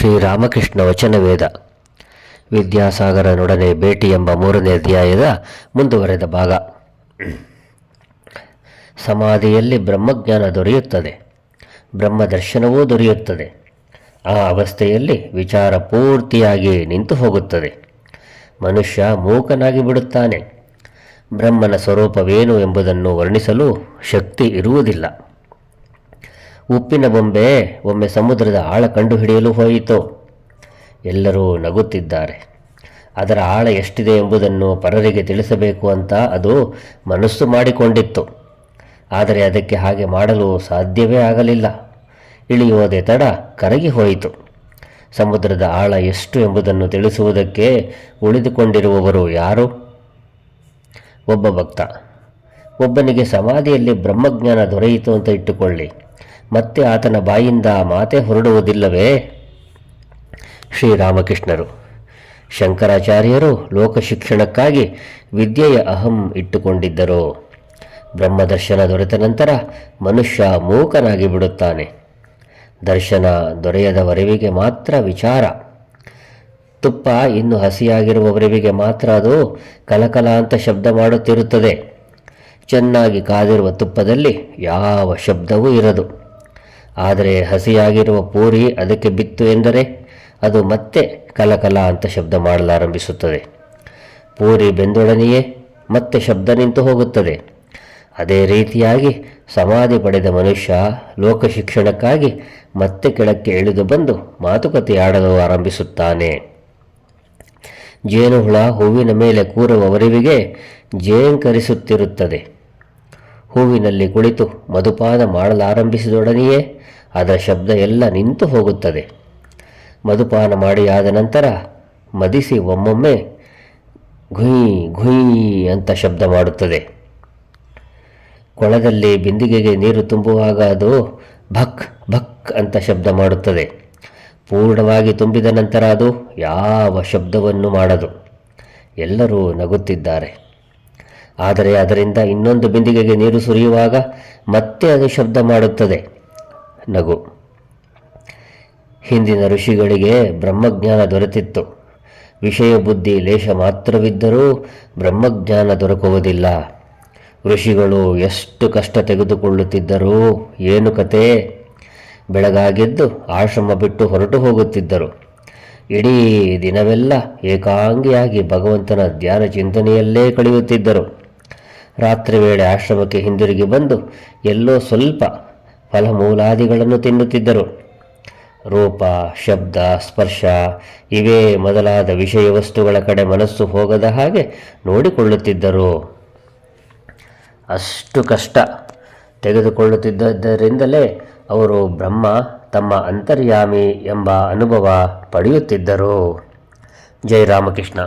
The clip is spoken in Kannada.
ಶ್ರೀರಾಮಕೃಷ್ಣ ವಚನವೇದ ವಿದ್ಯಾಸಾಗರನೊಡನೆ ಭೇಟಿ ಎಂಬ ಮೂರನೇ ಅಧ್ಯಾಯದ ಮುಂದುವರೆದ ಭಾಗ. ಸಮಾಧಿಯಲ್ಲಿ ಬ್ರಹ್ಮಜ್ಞಾನ ದೊರೆಯುತ್ತದೆ. ಬ್ರಹ್ಮದರ್ಶನವೂ ದೊರೆಯುತ್ತದೆ. ಆ ಅವಸ್ಥೆಯಲ್ಲಿ ವಿಚಾರ ಪೂರ್ತಿಯಾಗಿ ನಿಂತು ಹೋಗುತ್ತದೆ. ಮನುಷ್ಯ ಮೂಕನಾಗಿ ಬಿಡುತ್ತಾನೆ. ಬ್ರಹ್ಮನ ಸ್ವರೂಪವೇನು ಎಂಬುದನ್ನು ವರ್ಣಿಸಲು ಶಕ್ತಿ ಇರುವುದಿಲ್ಲ. ಉಪ್ಪಿನ ಬೊಂಬೆ ಒಮ್ಮೆ ಸಮುದ್ರದ ಆಳ ಕಂಡುಹಿಡಿಯಲು ಹೋಯಿತು. ಎಲ್ಲರೂ ನಗುತ್ತಿದ್ದಾರೆ. ಅದರ ಆಳ ಎಷ್ಟಿದೆ ಎಂಬುದನ್ನು ಪರರಿಗೆ ತಿಳಿಸಬೇಕು ಅಂತ ಅದು ಮನಸ್ಸು ಮಾಡಿಕೊಂಡಿತ್ತು. ಆದರೆ ಅದಕ್ಕೆ ಹಾಗೆ ಮಾಡಲು ಸಾಧ್ಯವೇ ಆಗಲಿಲ್ಲ. ಇಳಿಯೋದೆ ತಡ, ಕರಗಿ ಹೋಯಿತು. ಸಮುದ್ರದ ಆಳ ಎಷ್ಟು ಎಂಬುದನ್ನು ತಿಳಿಸುವುದಕ್ಕೆ ಉಳಿದುಕೊಂಡಿರುವವರು ಯಾರು? ಒಬ್ಬ ಭಕ್ತ. ಒಬ್ಬನಿಗೆ ಸಮಾಧಿಯಲ್ಲಿ ಬ್ರಹ್ಮಜ್ಞಾನ ದೊರೆಯಿತು ಅಂತ ಇಟ್ಟುಕೊಳ್ಳಿ. ಮತ್ತೆ ಆತನ ಬಾಯಿಂದ ಮಾತೆ ಹೊರಡುವುದಿಲ್ಲವೇ? ಶ್ರೀರಾಮಕೃಷ್ಣರು. ಶಂಕರಾಚಾರ್ಯರು ಲೋಕಶಿಕ್ಷಣಕ್ಕಾಗಿ ವಿದ್ಯೆಯ ಅಹಂ ಇಟ್ಟುಕೊಂಡಿದ್ದರು. ಬ್ರಹ್ಮದರ್ಶನ ದೊರೆತ ನಂತರ ಮನುಷ್ಯ ಮೂಕನಾಗಿ ಬಿಡುತ್ತಾನೆ. ದರ್ಶನ ದೊರೆಯದವರೆವಿಗೆ ಮಾತ್ರ ವಿಚಾರ. ತುಪ್ಪ ಇನ್ನು ಹಸಿಯಾಗಿರುವವರೆವಿಗೆ ಮಾತ್ರ ಅದು ಕಲಕಲ ಅಂತ ಶಬ್ದ ಮಾಡುತ್ತಿರುತ್ತದೆ. ಚೆನ್ನಾಗಿ ಕಾದಿರುವ ತುಪ್ಪದಲ್ಲಿ ಯಾವ ಶಬ್ದವೂ ಇರದು. ಆದರೆ ಹಸಿಯಾಗಿರುವ ಪೂರಿ ಅದಕ್ಕೆ ಬಿತ್ತು ಎಂದರೆ ಅದು ಮತ್ತೆ ಕಲಕಲ ಅಂತ ಶಬ್ದ ಮಾಡಲಾರಂಭಿಸುತ್ತದೆ. ಪೂರಿ ಬೆಂದೊಡನೆಯೇ ಮತ್ತೆ ಶಬ್ದ ನಿಂತು ಹೋಗುತ್ತದೆ. ಅದೇ ರೀತಿಯಾಗಿ ಸಮಾಧಿ ಪಡೆದ ಮನುಷ್ಯ ಲೋಕ ಶಿಕ್ಷಣಕ್ಕಾಗಿ ಮತ್ತೆ ಕೆಳಕ್ಕೆ ಇಳಿದು ಬಂದು ಮಾತುಕತೆ ಆಡಲು ಆರಂಭಿಸುತ್ತಾನೆ. ಜೇನುಹುಳ ಹೂವಿನ ಮೇಲೆ ಕೂರುವವರೆವಿಗೆ ಜೇಂಕರಿಸುತ್ತಿರುತ್ತದೆ. ಹೂವಿನಲ್ಲಿ ಕುಳಿತು ಮಧುಪಾನ ಮಾಡಲಾರಂಭಿಸಿದೊಡನೆಯೇ ಅದರ ಶಬ್ದ ಎಲ್ಲ ನಿಂತು ಹೋಗುತ್ತದೆ. ಮಧುಪಾನ ಮಾಡಿ ಆದ ನಂತರ ಮದಿಸಿ ಒಮ್ಮೊಮ್ಮೆ ಘುಯ್ ಘುಯ್ ಅಂತ ಶಬ್ದ ಮಾಡುತ್ತದೆ. ಕೊಳದಲ್ಲಿ ಬಿಂದಿಗೆಗೆ ನೀರು ತುಂಬುವಾಗ ಅದು ಭಕ್ ಭಕ್ ಅಂತ ಶಬ್ದ ಮಾಡುತ್ತದೆ. ಪೂರ್ಣವಾಗಿ ತುಂಬಿದ ನಂತರ ಅದು ಯಾವ ಶಬ್ದವನ್ನು ಮಾಡದು. ಎಲ್ಲರೂ ನಗುತ್ತಿದ್ದಾರೆ. ಆದರೆ ಅದರಿಂದ ಇನ್ನೊಂದು ಬಿಂದಿಗೆಗೆ ನೀರು ಸುರಿಯುವಾಗ ಮತ್ತೆ ಅದು ಶಬ್ದ ಮಾಡುತ್ತದೆ. ನಗು. ಹಿಂದಿನ ಋಷಿಗಳಿಗೆ ಬ್ರಹ್ಮಜ್ಞಾನ ದೊರೆತಿತ್ತು. ವಿಷಯ ಬುದ್ಧಿ ಲೇಷ ಮಾತ್ರವಿದ್ದರೂ ಬ್ರಹ್ಮಜ್ಞಾನ ದೊರಕುವುದಿಲ್ಲ. ಋಷಿಗಳು ಎಷ್ಟು ಕಷ್ಟ ತೆಗೆದುಕೊಳ್ಳುತ್ತಿದ್ದರೂ ಏನು ಕತೆ ಬೆಳಗಾಗಿದ್ದು ಆಶ್ರಮ ಬಿಟ್ಟು ಹೊರಟು ಹೋಗುತ್ತಿದ್ದರು. ಇಡೀ ದಿನವೆಲ್ಲ ಏಕಾಂಗಿಯಾಗಿ ಭಗವಂತನ ಧ್ಯಾನ ಚಿಂತನೆಯಲ್ಲೇ ಕಳೆಯುತ್ತಿದ್ದರು. ರಾತ್ರಿ ವೇಳೆ ಆಶ್ರಮಕ್ಕೆ ಹಿಂದಿರುಗಿ ಬಂದು ಎಲ್ಲೋ ಸ್ವಲ್ಪ ಫಲಮೂಲಾದಿಗಳನ್ನು ತಿನ್ನುತ್ತಿದ್ದರು. ರೂಪ, ಶಬ್ದ, ಸ್ಪರ್ಶ ಇವೇ ಮೊದಲಾದ ವಿಷಯ ವಸ್ತುಗಳ ಕಡೆ ಮನಸ್ಸು ಹೋಗದ ಹಾಗೆ ನೋಡಿಕೊಳ್ಳುತ್ತಿದ್ದರು. ಅಷ್ಟು ಕಷ್ಟ ತೆಗೆದುಕೊಳ್ಳುತ್ತಿದ್ದರಿಂದಲೇ ಅವರು ಬ್ರಹ್ಮ, ತಮ್ಮ ಅಂತರ್ಯಾಮಿ ಎಂಬ ಅನುಭವ ಪಡೆಯುತ್ತಿದ್ದರು. ಜೈ ರಾಮಕೃಷ್ಣ.